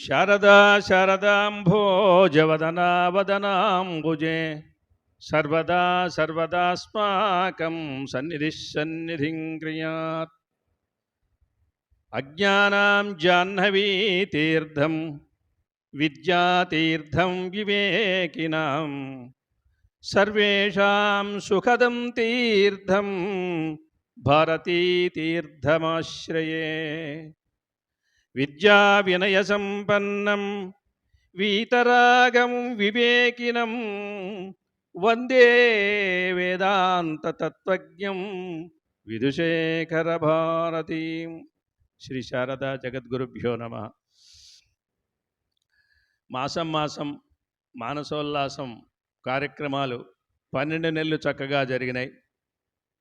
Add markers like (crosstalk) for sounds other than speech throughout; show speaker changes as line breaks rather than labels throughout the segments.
శారదా శారదాంభోజవదనా వదనాంబుజే సర్వదా సర్వదాస్మాకం సన్నిధి సన్నిధిం క్రియాత్ అజ్ఞానాం జాహ్నవీ తీర్థం విద్యాతీర్థం వివేకినాం సర్వేషాం సుఖదం తీర్థం భారతీతీర్థమాశ్రయే విద్యా వినయ సంపన్నం వీతరాగం వివేకినం వందే వేదాంత తత్వజ్ఞం. విధుశేఖర భారతీం. శ్రీ శారదా జగద్గురుభ్యో నమ. మాసం మాసం మానసోల్లాసం కార్యక్రమాలు పన్నెండు నెలలు చక్కగా జరిగినాయి.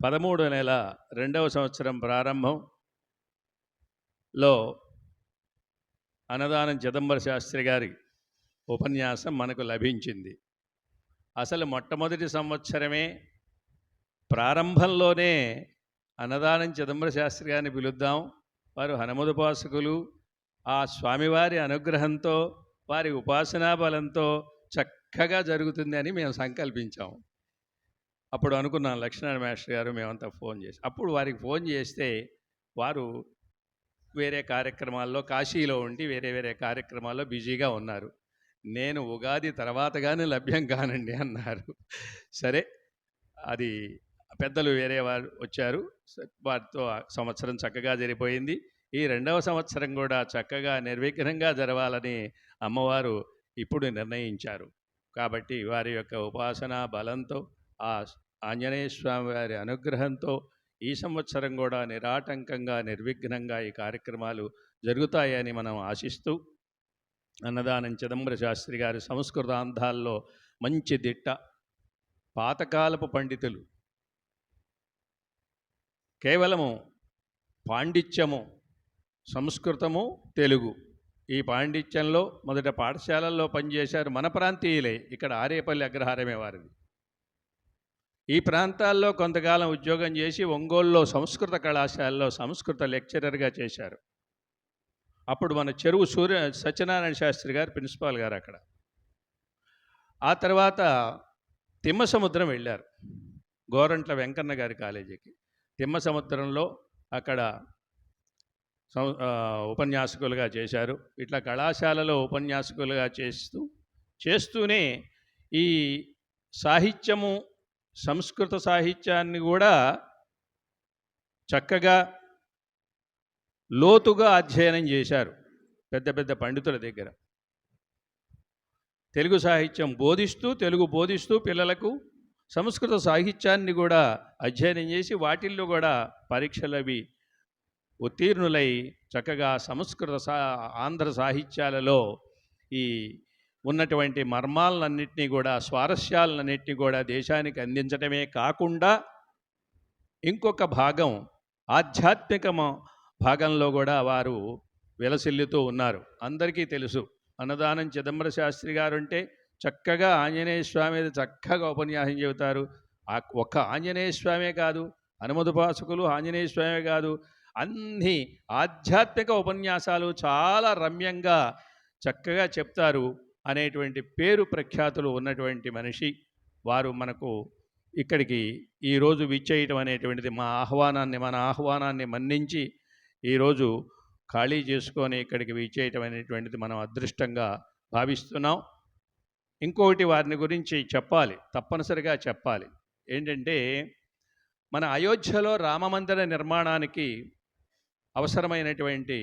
పదమూడు నెల రెండవ సంవత్సరం ప్రారంభంలో అన్నదానం చిదంబర శాస్త్రి గారి ఉపన్యాసం మనకు లభించింది. అసలు మొట్టమొదటి సంవత్సరమే ప్రారంభంలోనే అన్నదానం చిదంబర శాస్త్రి గారిని పిలుద్దాం. వారు హనుమదుపాసకులు ఆ స్వామివారి అనుగ్రహంతో వారి ఉపాసనా బలంతో చక్కగా జరుగుతుంది అని మేము సంకల్పించాం. అప్పుడు అనుకున్నాం లక్ష్మణ మాస్టర్ గారు మేమంతా ఫోన్ చేసి అప్పుడు వారికి ఫోన్ చేస్తే వారు వేరే కార్యక్రమాల్లో కాశీలో ఉండి వేరే వేరే కార్యక్రమాల్లో బిజీగా ఉన్నారు. నేను ఉగాది తర్వాతగానే లభ్యం కానండి అన్నారు. సరే అది పెద్దలు వేరే వారు వచ్చారు. వారితో సంవత్సరం చక్కగా జరిగిపోయింది. ఈ రెండవ సంవత్సరం కూడా చక్కగా నిర్విఘ్నంగా జరగాలని అమ్మవారు ఇప్పుడు నిర్ణయించారు. కాబట్టి వారి యొక్క ఉపాసనా బలంతో ఆ ఆంజనేయ స్వామి వారి అనుగ్రహంతో ఈ సంవత్సరం కూడా నిరాటంకంగా నిర్విఘ్నంగా ఈ కార్యక్రమాలు జరుగుతాయని మనం ఆశిస్తూ అన్నదానం చిదంబర శాస్త్రి గారి సంస్కృతాంధాల్లో మంచి దిట్ట పాతకాలపు పండితులు. కేవలము పాండిత్యము సంస్కృతము తెలుగు. ఈ పాండిత్యంలో మొదట పాఠశాలల్లో పనిచేశారు మన ప్రాంతీయులే. ఇక్కడ ఆరేపల్లి అగ్రహారమే వారిది. ఈ ప్రాంతాల్లో కొంతకాలం ఉద్యోగం చేసి ఒంగోలులో సంస్కృత కళాశాలలో సంస్కృత లెక్చరర్గా చేశారు. అప్పుడు మన చెరువు సూర్య సత్యనారాయణ శాస్త్రి గారు ప్రిన్సిపాల్ గారు అక్కడ. ఆ తర్వాత తిమ్మసముద్రం వెళ్ళారు. గోరంట్ల వెంకన్న గారి కాలేజీకి. తిమ్మసముద్రంలో అక్కడ ఉపన్యాసకులుగా చేశారు. ఇట్లా కళాశాలలో ఉపన్యాసకులుగా చేస్తూ చేస్తూనే ఈ సాహిత్యము సంస్కృత సాహిత్యాన్ని కూడా చక్కగా లోతుగా అధ్యయనం చేశారు పెద్ద పెద్ద పండితుల దగ్గర. తెలుగు సాహిత్యం బోధిస్తూ తెలుగు బోధిస్తూ పిల్లలకు సంస్కృత సాహిత్యాన్ని కూడా అధ్యయనం చేసి వాటిల్లో కూడా పరీక్షలు అవి ఉత్తీర్ణులై చక్కగా సంస్కృత సా ఆంధ్ర సాహిత్యాలలో ఈ ఉన్నటువంటి మర్మాలన్నింటినీ కూడా స్వారస్యాలన్నింటినీ కూడా దేశానికి అందించడమే కాకుండా ఇంకొక భాగం ఆధ్యాత్మిక మ- భాగంలో కూడా వారు విలసిల్లుతూ ఉన్నారు. అందరికీ తెలుసు. అన్నదానం చిదంబర శాస్త్రి గారు అంటే చక్కగా ఆంజనేయ స్వామి మీద చక్కగా ఉపన్యాసం చెబుతారు. ఆ ఒక్క ఆంజనేయ స్వామే కాదు అనుమతుపాసకులు ఆంజనేయ స్వామే కాదు అన్ని ఆధ్యాత్మిక ఉపన్యాసాలు చాలా రమ్యంగా చక్కగా చెప్తారు. అనేటువంటి పేరు ప్రఖ్యాతులు ఉన్నటువంటి మనిషి వారు మనకు ఇక్కడికి ఈరోజు విచ్చేయటం అనేటువంటిది మా ఆహ్వానాన్ని మన ఆహ్వానాన్ని మన్నించి ఈరోజు ఖాళీ చేసుకొని ఇక్కడికి విచ్చేయటం అనేటువంటిది మనం అదృష్టంగా భావిస్తున్నాం. ఇంకొకటి వారిని గురించి చెప్పాలి తప్పనిసరిగా చెప్పాలి. ఏంటంటే మన అయోధ్యలో రామమందిర నిర్మాణానికి అవసరమైనటువంటి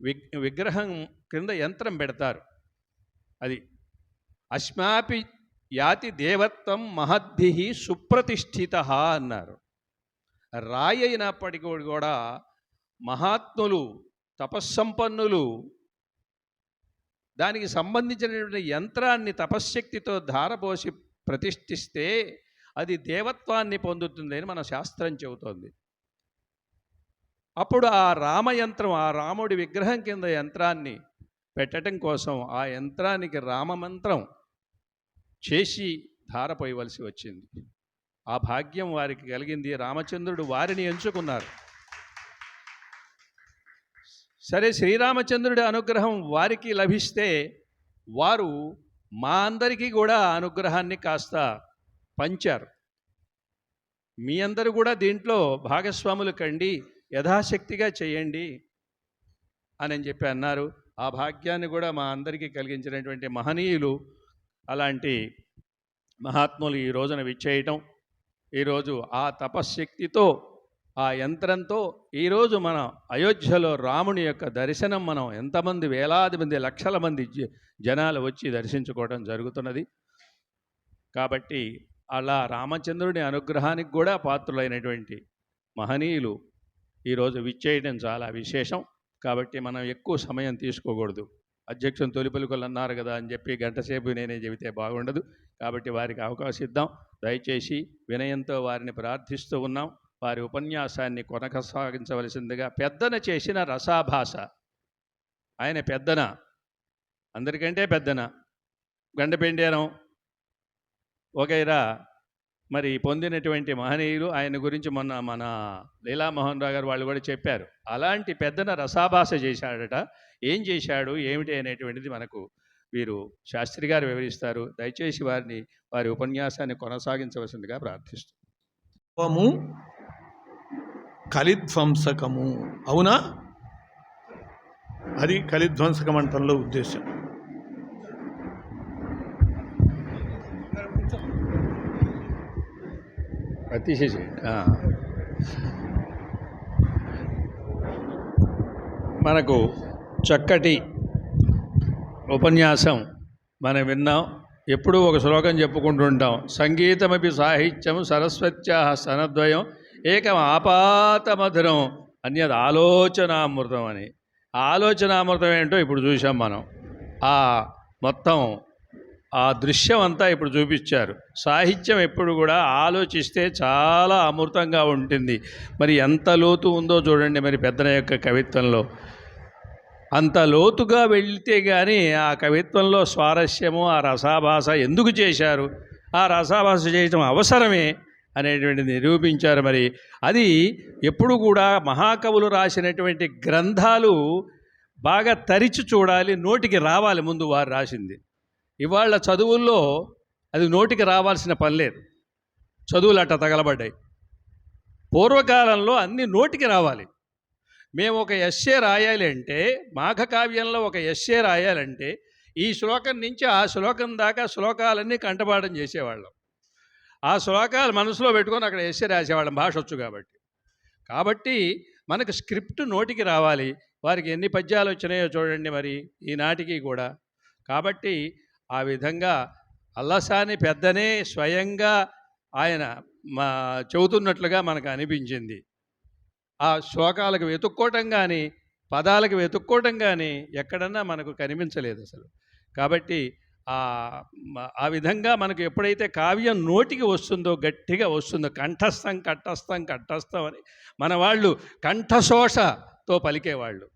విగ్ విగ్రహం క్రింద యంత్రం పెడతారు. అది. అస్మాపి యాతి దేవత్వం మహద్భి సుప్రతిష్ఠిత అన్నారు. రాయి అయినప్పటికీ కూడా మహాత్ములు తపస్సంపన్నులు దానికి సంబంధించినటువంటి యంత్రాన్ని తపశ్శక్తితో ధారపోసి ప్రతిష్ఠిస్తే అది దేవత్వాన్ని పొందుతుంది అని మన శాస్త్రం చెబుతోంది. అప్పుడు ఆ రామయంత్రం ఆ రాముడి విగ్రహం కింద యంత్రాన్ని పెట్టడం కోసం ఆ యంత్రానికి రామమంత్రం చేసి ధారపోయవలసి వచ్చింది. ఆ భాగ్యం వారికి కలిగింది. రామచంద్రుడు వారిని ఎంచుకున్నారు. సరే శ్రీరామచంద్రుడి అనుగ్రహం వారికి లభిస్తే వారు మా అందరికీ కూడా అనుగ్రహాన్ని కాస్త పంచారు. మీ అందరూ కూడా దీంట్లో భాగస్వాములు కండి యథాశక్తిగా చేయండి అని చెప్పి అన్నారు. ఆ భాగ్యాన్ని కూడా మా అందరికీ కలిగించినటువంటి మహనీయులు అలాంటి మహాత్ములు ఈ రోజున విచ్చేయటం. ఈరోజు ఆ తపశ్శక్తితో ఆ యంత్రంతో ఈరోజు మన అయోధ్యలో రాముని యొక్క దర్శనం మనం ఎంతమంది వేలాది మంది లక్షల మంది జ- జనాలు వచ్చి దర్శించుకోవడం జరుగుతున్నది. కాబట్టి అలా రామచంద్రుని అనుగ్రహానికి కూడా పాత్రులైనటువంటి మహనీయులు ఈరోజు విచ్చేయడం చాలా విశేషం. కాబట్టి మనం ఎక్కువ సమయం తీసుకోకూడదు. అధ్యక్షుని తొలి పలుకులు అన్నారు కదా అని చెప్పి గంటసేపు నేనే చెబితే బాగుండదు. కాబట్టి వారికి అవకాశం ఇద్దాం. దయచేసి వినయంతో వారిని ప్రార్థిస్తూ ఉన్నాం. వారి ఉపన్యాసాన్ని కొనసాగించవలసిందిగా పెద్దన చేసిన రసాభాష. ఆయన పెద్దన. అందరికంటే పెద్దన. గండపెండేరం వగైరా మరి పొందినటువంటి మహనీయులు ఆయన గురించి మొన్న మన లీలామోహన్ రావు గారు వాళ్ళు కూడా చెప్పారు. అలాంటి పెద్దన రసాభాష చేశాడట. ఏం చేశాడు? ఏమిటి అనేటువంటిది మనకు వీరు శాస్త్రి గారు వివరిస్తారు. దయచేసి వారిని వారి ఉపన్యాసాన్ని కొనసాగించవలసిందిగా ప్రార్థిస్తున్నాను
కలిధ్వంసకము. అవునా? అది కలిధ్వంసకం అంటంలో ఉద్దేశం
తీసేసేయండి మనకు చక్కటి ఉపన్యాసం మనం విన్నాం. ఎప్పుడూ ఒక శ్లోకం చెప్పుకుంటుంటాం సంగీతమపి సాహిత్యం సరస్వత్యా సనద్వయం ఏకం ఆపాతమధురం అన్యది ఆలోచనామృతం అని. ఆలోచనామృతం ఏంటో ఇప్పుడు చూసాం మనం. ఆ మొత్తం ఆ దృశ్యం అంతా ఇప్పుడు చూపించారు. సాహిత్యం ఎప్పుడు కూడా ఆలోచిస్తే చాలా అమృతంగా ఉంటుంది. మరి ఎంత లోతు ఉందో చూడండి మరి పెద్దన యొక్క కవిత్వంలో. అంత లోతుగా వెళితే కానీ ఆ కవిత్వంలో స్వారస్యము ఆ రసాభాష ఎందుకు చేశారు? ఆ రసాభాష చేయటం అవసరమే అనేటువంటిది నిరూపించారు మరి. అది ఎప్పుడు కూడా మహాకవులు రాసినటువంటి గ్రంథాలు బాగా తరిచి చూడాలి నోటికి రావాలి ముందు వారు రాసింది. ఇవాళ చదువుల్లో అది నోటికి రావాల్సిన పని లేదు. చదువులు అట్ట తగలబడ్డాయి. పూర్వకాలంలో అన్ని నోటికి రావాలి. మేము ఒక ఎస్ఏ రాయాలి అంటే మాఘకావ్యంలో ఒక ఎస్ఏ రాయాలంటే ఈ శ్లోకం నుంచి ఆ శ్లోకం దాకా శ్లోకాలన్నీ కంటపాఠం చేసేవాళ్ళం. ఆ శ్లోకాలు మనసులో పెట్టుకొని అక్కడ ఎస్ఏ రాసేవాళ్ళం భాష వచ్చు కాబట్టి. కాబట్టి మనకు స్క్రిప్ట్ నోటికి రావాలి. వారికి ఎన్ని పద్యాలు వచ్చినాయో చూడండి మరి ఈనాటికి కూడా. కాబట్టి ఆ విధంగా అల్లసాని పెద్దనే స్వయంగా ఆయన మా చెబుతున్నట్లుగా మనకు అనిపించింది. ఆ శ్లోకాలకు వెతుక్కోవటం కానీ పదాలకు వెతుక్కోవటం కానీ ఎక్కడన్నా మనకు కనిపించలేదు అసలు. కాబట్టి ఆ విధంగా మనకు ఎప్పుడైతే కావ్యం నోటికి వస్తుందో గట్టిగా వస్తుందో కంఠస్థం కంఠస్థం కంఠస్థం అని మన వాళ్ళు కంఠశోషతో పలికేవాళ్ళు.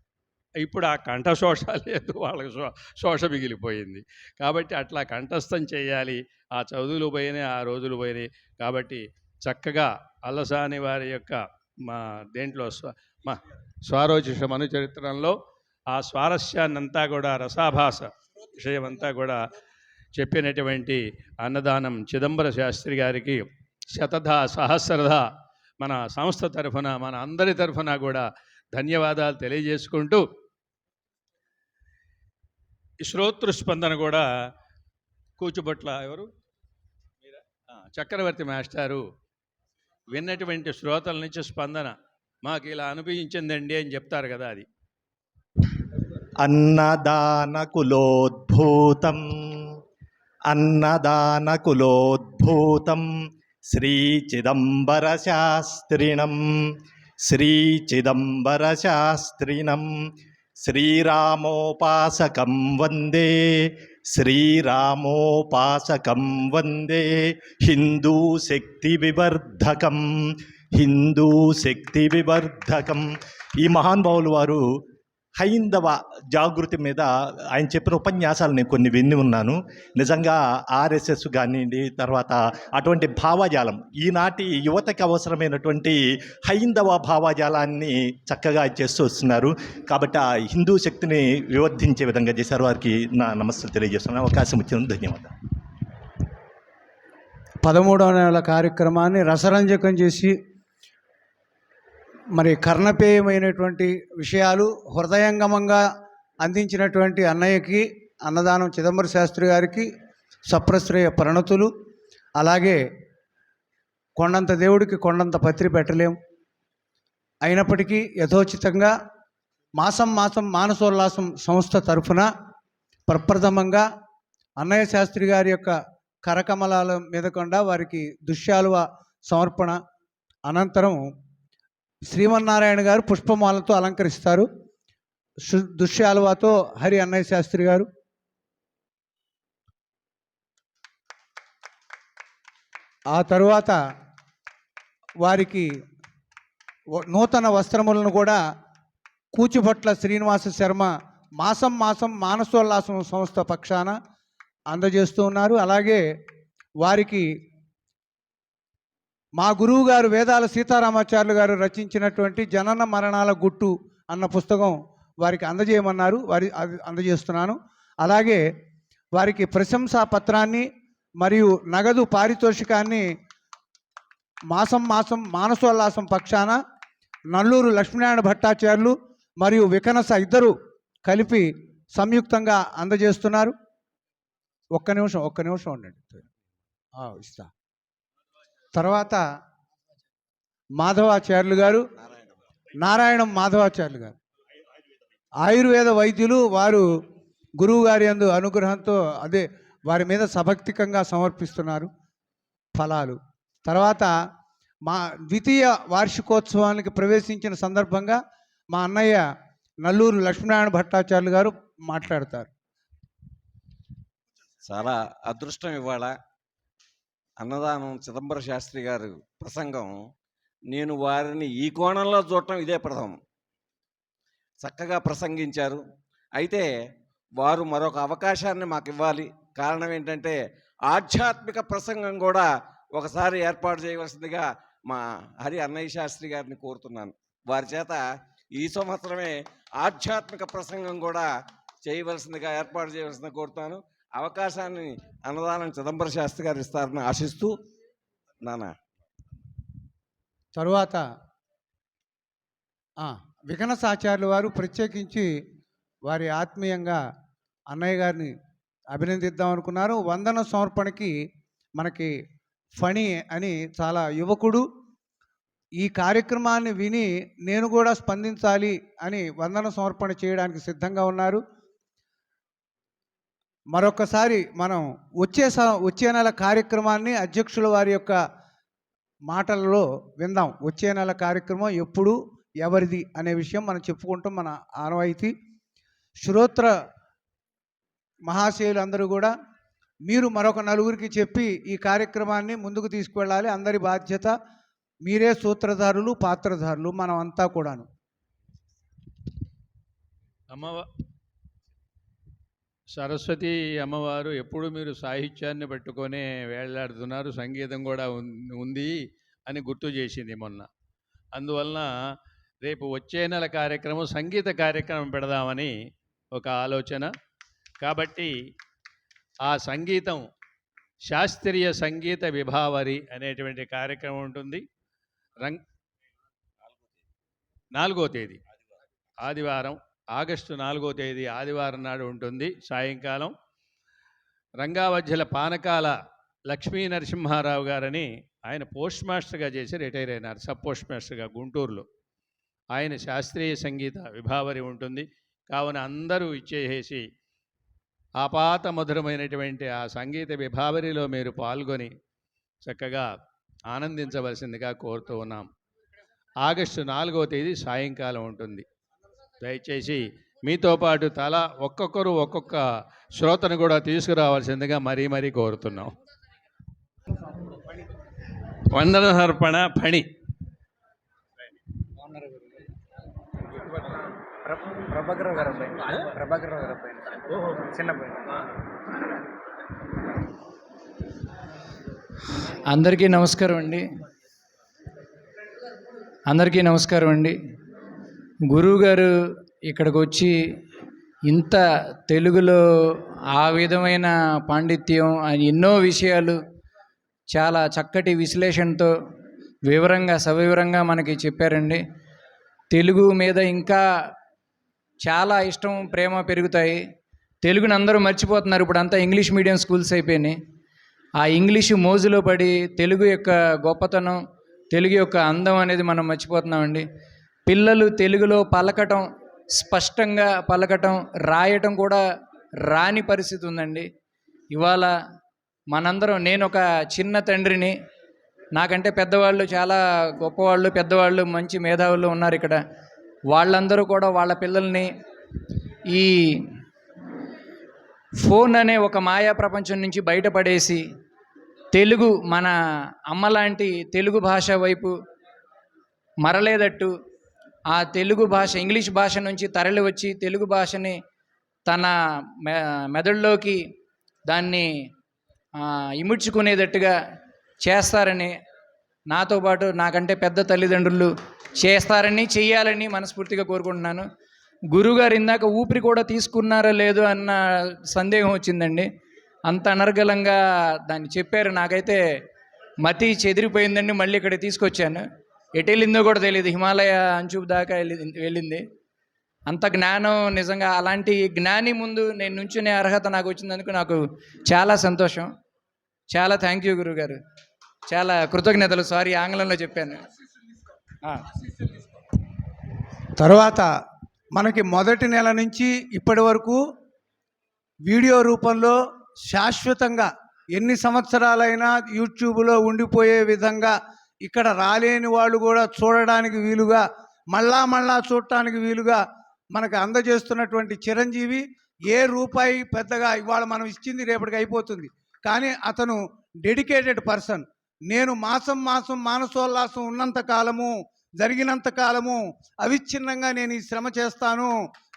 ఇప్పుడు ఆ కంఠశోష (laughs) లేదు వాళ్ళకి శో శోష మిగిలిపోయింది. కాబట్టి అట్లా కంఠస్థం చేయాలి. ఆ చదువులు పోయినాయి ఆ రోజులు పోయినాయి. కాబట్టి చక్కగా అల్లసాని వారి యొక్క మా దేంట్లో స్వ మా స్వారోచిష మనుచరిత్రంలో ఆ స్వారస్యాన్నంతా కూడా రసాభాస విషయమంతా కూడా చెప్పినటువంటి అన్నదానం చిదంబర శాస్త్రి గారికి శతధ సహస్రధ మన సంస్థ తరఫున మన అందరి తరఫున కూడా ధన్యవాదాలు తెలియజేసుకుంటూ శ్రోతృ స్పందన కూడా కూచుబట్ల ఎవరు? చక్రవర్తి మాస్టారు విన్నటువంటి శ్రోతల నుంచి స్పందన మాకు ఇలా అనిపించిందండి అని చెప్తారు కదా అది.
అన్నదానకులోద్భూతం అన్నదానకులోద్భూతం శ్రీచిదంబరశాస్త్రిణం శ్రీచిదంబరశాస్త్రిణం శ్రీరామోపాసకం వందే శ్రీరామోపాసకం వందే. హిందూ శక్తి వివర్ధకం హిందూ శక్తి వివర్ధకం. ఈ మహానుభావులు వారు హైందవ జాగృతి మీద ఆయన చెప్పిన ఉపన్యాసాలు నేను కొన్ని విని ఉన్నాను. నిజంగా ఆర్ఎస్ఎస్ కానివ్వండి తర్వాత అటువంటి భావజాలం ఈనాటి యువతకి అవసరమైనటువంటి హైందవ భావజాలాన్ని చక్కగా చేస్తూ వస్తున్నారు. కాబట్టి ఆ హిందూ శక్తిని వివర్ధించే విధంగా చేశారు. వారికి నా నమస్సులు తెలియజేస్తున్నాను. అవకాశం ఇచ్చినందుకు ధన్యవాదాలు.
పదమూడవ నెల కార్యక్రమాన్ని రసరంజకం చేసి మరి కర్ణపేయమైనటువంటి విషయాలు హృదయంగమంగా అందించినటువంటి అన్నయ్యకి అన్నదానం చిదంబర శాస్త్రి గారికి సప్రశ్రేయ ప్రణతులు. అలాగే కొండంత దేవుడికి కొండంత పత్రి పెట్టలేం. అయినప్పటికీ యథోచితంగా మాసం మాసం మానసోల్లాసం సంస్థ తరఫున ప్రప్రథమంగా అన్నయ్య శాస్త్రి గారి యొక్క కరకమలాల మీద కొండ వారికి దుశ్యాలువ సమర్పణ అనంతరం శ్రీమన్నారాయణ గారు పుష్పమాలతో అలంకరిస్తారు. దుష్యాలువాతో హరి అన్నయ్య శాస్త్రి గారు. ఆ తరువాత వారికి నూతన వస్త్రములను కూడా కూచిభట్ల శ్రీనివాస శర్మ మాసం మాసం మానసోల్లాసం సంస్థ పక్షాన అందజేస్తూ ఉన్నారు. అలాగే వారికి మా గురువు గారు వేదాల సీతారామాచార్యులు గారు రచించినటువంటి జనన మరణాల గుట్టు అన్న పుస్తకం వారికి అందజేయమన్నారు వారి అది అందజేస్తున్నాను. అలాగే వారికి ప్రశంసా పత్రాన్ని మరియు నగదు పారితోషికాన్ని మాసం మాసం మానసోల్లాసం పక్షాన నల్లూరు లక్ష్మీనారాయణ భట్టాచార్యులు మరియు వికనస ఇద్దరు కలిపి సంయుక్తంగా అందజేస్తున్నారు. ఒక్క నిమిషం ఒక్క నిమిషం ఉండండి. ఇస్తా. తర్వాత మాధవాచార్యులు గారు నారాయణం మాధవాచార్యులు గారు. ఆయుర్వేద వైద్యులు వారు గురువు గారి అందు అనుగ్రహంతో అదే వారి మీద సభక్తికంగా సమర్పిస్తున్నారు ఫలాలు. తర్వాత మా ద్వితీయ వార్షికోత్సవానికి ప్రవేశించిన సందర్భంగా మా అన్నయ్య నల్లూరు లక్ష్మీనారాయణ భట్టాచార్యులు గారు మాట్లాడతారు.
చాలా అదృష్టం ఇవాళ. అన్నదానం చిదంబర శాస్త్రి గారు ప్రసంగం నేను వారిని ఈ కోణంలో చూడటం ఇదే ప్రథమం. చక్కగా ప్రసంగించారు. అయితే వారు మరొక అవకాశాన్ని మాకు ఇవ్వాలి. కారణం ఏంటంటే ఆధ్యాత్మిక ప్రసంగం కూడా ఒకసారి ఏర్పాటు చేయవలసిందిగా మా హరి అన్నయ్య శాస్త్రి గారిని కోరుతున్నాను. వారి చేత ఈ సంవత్సరమే ఆధ్యాత్మిక ప్రసంగం కూడా చేయవలసిందిగా ఏర్పాటు చేయవలసిందిగా కోరుతాను అవకాశాన్ని అన్నదానం చిదంబర శాస్త్రి గారు ఇస్తారని ఆశిస్తూ నానా.
తరువాత విఘన వికనసాచార్యులు వారు ప్రత్యేకించి వారి ఆత్మీయంగా అన్నయ్య గారిని అభినందిద్దాం అనుకున్నారు. వందన సమర్పణకి మనకి ఫణి అని చాలా యువకుడు. ఈ కార్యక్రమాన్ని విని నేను కూడా స్పందించాలి అని వందన సమర్పణ చేయడానికి సిద్ధంగా ఉన్నారు. మరొకసారి మనం వచ్చే స- వచ్చే నెల కార్యక్రమాన్ని అధ్యక్షుల వారి యొక్క మాటలలో విందాం. వచ్చే నెల కార్యక్రమం ఎప్పుడు ఎవరిది అనే విషయం మనం చెప్పుకుంటాం మన ఆనవాయితీ. శ్రోత్ర మహాశయులు అందరూ కూడా మీరు మరొక నలుగురికి చెప్పి ఈ కార్యక్రమాన్ని ముందుకు తీసుకువెళ్ళాలి. అందరి బాధ్యత మీరే సూత్రధారులు పాత్రధారులు మనం అంతా కూడాను.
అమ్మవ సరస్వతి అమ్మవారు ఎప్పుడు మీరు సాహిత్యాన్ని పట్టుకొనే వేళ్ళాడుతున్నారు సంగీతం కూడా ఉంది అని గుర్తు చేసింది మొన్న. అందువలన రేపు వచ్చే నెల కార్యక్రమం సంగీత కార్యక్రమం పెడదామని ఒక ఆలోచన. కాబట్టి ఆ సంగీతం శాస్త్రీయ సంగీత విభావరి అనేటువంటి కార్యక్రమం ఉంటుంది. రంగ్ నాలుగో తేదీ. ఆదివారం. ఆగస్టు నాలుగో తేదీ ఆదివారం నాడు ఉంటుంది. సాయంకాలం రంగావధ్యల పానకాల లక్ష్మీ నరసింహారావు గారని ఆయన పోస్ట్ మాస్టర్గా చేసి రిటైర్ అయినారు. సబ్ పోస్ట్ మాస్టర్గా గుంటూరులో. ఆయన శాస్త్రీయ సంగీత విభావరి ఉంటుంది. కావున అందరూ ఇచ్చేసేసి ఆపాత మధురమైనటువంటి ఆ సంగీత విభావరిలో మీరు పాల్గొని చక్కగా ఆనందించవలసిందిగా కోరుతూ ఉన్నాం. ఆగస్టు నాలుగవ తేదీ సాయంకాలం ఉంటుంది. దయచేసి మీతో పాటు తల ఒక్కొక్కరు ఒక్కొక్క శ్రోతను కూడా తీసుకురావాల్సిందిగా మరీ మరీ కోరుతున్నాం. వందన సమర్పణ పణి.
ప్ర- ప్రభాకర్ గారు అబ్బాయి ప్రభాకర్ గారు అబ్బాయి చిన్న
అందరికీ నమస్కారం అండి. అందరికీ నమస్కారం అండి. గురువు గారు ఇక్కడికి వచ్చి ఇంత తెలుగులో ఆ విధమైన పాండిత్యం ఆయన ఎన్నో విషయాలు చాలా చక్కటి విశ్లేషణతో వివరంగా సవివరంగా మనకి చెప్పారండి. తెలుగు మీద ఇంకా చాలా ఇష్టం ప్రేమ పెరుగుతాయి. తెలుగుని అందరూ మర్చిపోతున్నారు ఇప్పుడు అంతా ఇంగ్లీష్ మీడియం స్కూల్స్ అయిపోయినాయి. ఆ ఇంగ్లీషు మోజులో పడి తెలుగు యొక్క గొప్పతనం తెలుగు యొక్క అందం అనేది మనం మర్చిపోతున్నామండి. పిల్లలు తెలుగులో పలకటం స్పష్టంగా పలకటం రాయటం కూడా రాని పరిస్థితి ఉందండి. ఇవాళ మనందరం నేను ఒక చిన్న తండ్రిని నాకంటే పెద్దవాళ్ళు చాలా గొప్పవాళ్ళు పెద్దవాళ్ళు మంచి మేధావులు ఉన్నారు ఇక్కడ. వాళ్ళందరూ కూడా వాళ్ళ పిల్లల్ని ఈ ఫోన్ అనే ఒక మాయా ప్రపంచం నుంచి బయటపడేసి తెలుగు మన అమ్మలాంటి తెలుగు భాష వైపు మరలేదట్టు ఆ తెలుగు భాష ఇంగ్లీష్ భాష నుంచి తరలి వచ్చి తెలుగు భాషని తన మె మెదడులోకి దాన్ని ఇముడ్చుకునేటట్టుగా చేస్తారని నాతో పాటు నాకంటే పెద్ద తల్లిదండ్రులు చేస్తారని చేయాలని మనస్ఫూర్తిగా కోరుకుంటున్నాను. గురుగారు ఇందాక ఊపిరి కూడా తీసుకున్నారో లేదో అన్న సందేహం వచ్చిందండి. అంత అనర్గళంగా దాన్ని చెప్పారు. నాకైతే మతి చెదిరిపోయిందండి. మళ్ళీ ఇక్కడ తీసుకొచ్చాను. ఎటు వెళ్ళిందో కూడా తెలియదు హిమాలయ అంచు దాకా వెళ్ళింది వెళ్ళింది. అంత జ్ఞానం నిజంగా అలాంటి జ్ఞాని ముందు నేను నుంచునే అర్హత నాకు వచ్చినందుకు నాకు చాలా సంతోషం. చాలా థ్యాంక్ యూ గురుగారు. చాలా కృతజ్ఞతలు. సారీ ఆంగ్లంలో చెప్పాను.
తర్వాత మనకి మొదటి నెల నుంచి ఇప్పటి వరకు వీడియో రూపంలో శాశ్వతంగా ఎన్ని సంవత్సరాలైనా యూట్యూబ్లో ఉండిపోయే విధంగా ఇక్కడ రాలేని వాళ్ళు కూడా చూడడానికి వీలుగా మళ్ళా మళ్ళా చూడటానికి వీలుగా మనకు అందజేస్తున్నటువంటి చిరంజీవి ఏ రూపాయి పెద్దగా ఇవాళ మనం ఇచ్చింది రేపటికి అయిపోతుంది. కానీ అతను డెడికేటెడ్ పర్సన్. నేను మాసం మాసం మానసోల్లాసం ఉన్నంత కాలము జరిగినంత కాలము అవిచ్ఛిన్నంగా నేను ఈ శ్రమ చేస్తాను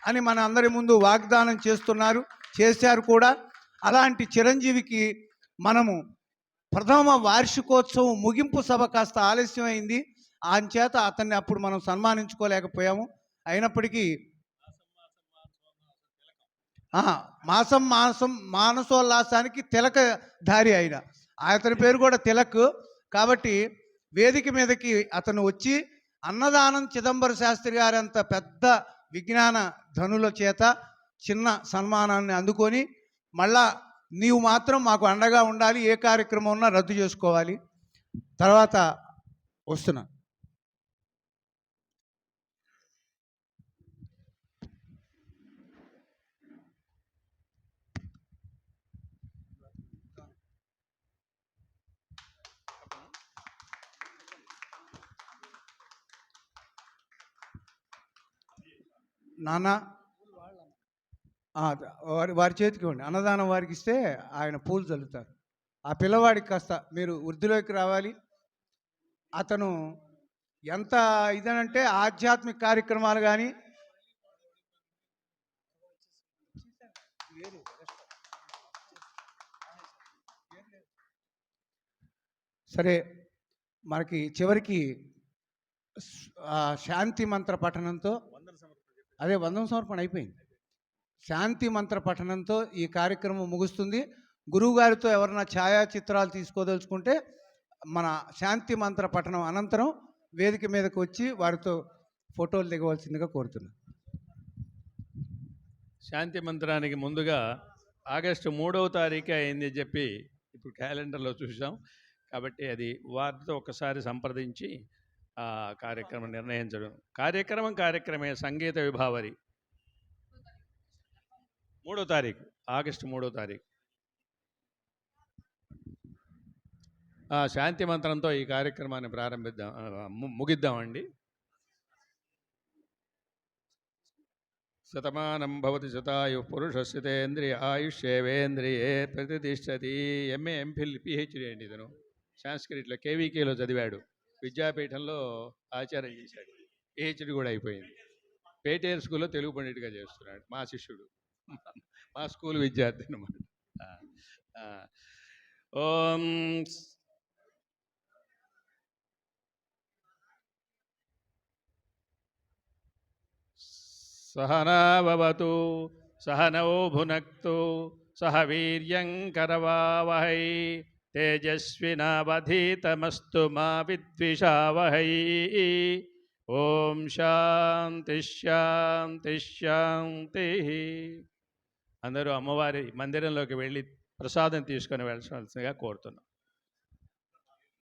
అని మన అందరి ముందు వాగ్దానం చేస్తున్నారు చేశారు కూడా. అలాంటి చిరంజీవికి మనము ప్రథమ వార్షికోత్సవం ముగింపు సభ కాస్త ఆలస్యమైంది. చేత అతన్ని అప్పుడు మనం సన్మానించుకోలేకపోయాము. అయినప్పటికీ మాసం మాసం మానసోల్లాసానికి తిలక ధారి ఆయన. అతని పేరు కూడా తిలక్. కాబట్టి వేదిక మీదకి అతను వచ్చి అన్నదానం చిదంబర శాస్త్రి గారి అంత పెద్ద విజ్ఞాన ధనుల చేత చిన్న సన్మానాన్ని అందుకొని మళ్ళా నీవు మాత్రం మాకు అండగా ఉండాలి ఏ కార్యక్రమం ఉన్నా రద్దు చేసుకోవాలి. తర్వాత వస్తున్నా. నానా వారి వారి చేతికి ఇవ్వండి. అన్నదానం వారికి ఇస్తే ఆయన పూలు చల్లుతారు. ఆ పిల్లవాడికి కాస్త మీరు వృద్ధిలోకి రావాలి. అతను ఎంత ఇదనంటే ఆధ్యాత్మిక కార్యక్రమాలు కానీ సరే మనకి చివరికి శాంతి మంత్ర పఠనంతో అదే వందన సమర్పణ అయిపోయింది. శాంతి మంత్ర పఠనంతో ఈ కార్యక్రమం ముగుస్తుంది. గురువుగారితో ఎవరైనా ఛాయాచిత్రాలు తీసుకోదలుచుకుంటే మన శాంతి మంత్ర పఠనం అనంతరం వేదిక మీదకు వచ్చి వారితో ఫోటోలు దిగవలసిందిగా కోరుతున్నాను.
శాంతి మంత్రానికి ముందుగా ఆగస్టు మూడవ తారీఖు అయింది అని చెప్పి ఇప్పుడు క్యాలెండర్లో చూసాం కాబట్టి అది వారితో ఒకసారి సంప్రదించి ఆ కార్యక్రమం నిర్ణయించడం. కార్యక్రమం కార్యక్రమే సంగీత విభావరి. మూడో తారీఖు ఆగస్టు మూడో తారీఖు. శాంతి మంత్రంతో ఈ కార్యక్రమాన్ని ప్రారంభిద్దాం ముగిద్దామండి. శతమానం భవతి శతాయు పురుషస్థితేంద్రియ ఆయుష్యేవేంద్రియే ప్రతిష్టతి. ఎంఏ ఎంఫిల్ పిహెచ్డి అండి ఇతను. సాంస్క్రిట్లో కేవీకేలో చదివాడు. విద్యాపీఠంలో ఆచార్యం చేశాడు. పిహెచ్డి కూడా అయిపోయింది. పేటేర్ స్కూల్లో తెలుగు పండిట్గా చేస్తున్నాడు మా శిష్యుడు. మా స్కూల్ విద్యార్థి అనమాట ఆ, ఓం స్- సహనౌ భునక్తు సహ వీర్యంకరవావహై తేజస్వినావధీతమస్తు మా విద్విషావహై. ఓం శాంతి శాంతి శాంతి. అందరూ అమ్మవారి మందిరంలోకి వెళ్ళి ప్రసాదం తీసుకొని వెళ్ళవలసిందిగా కోరుతున్నాం.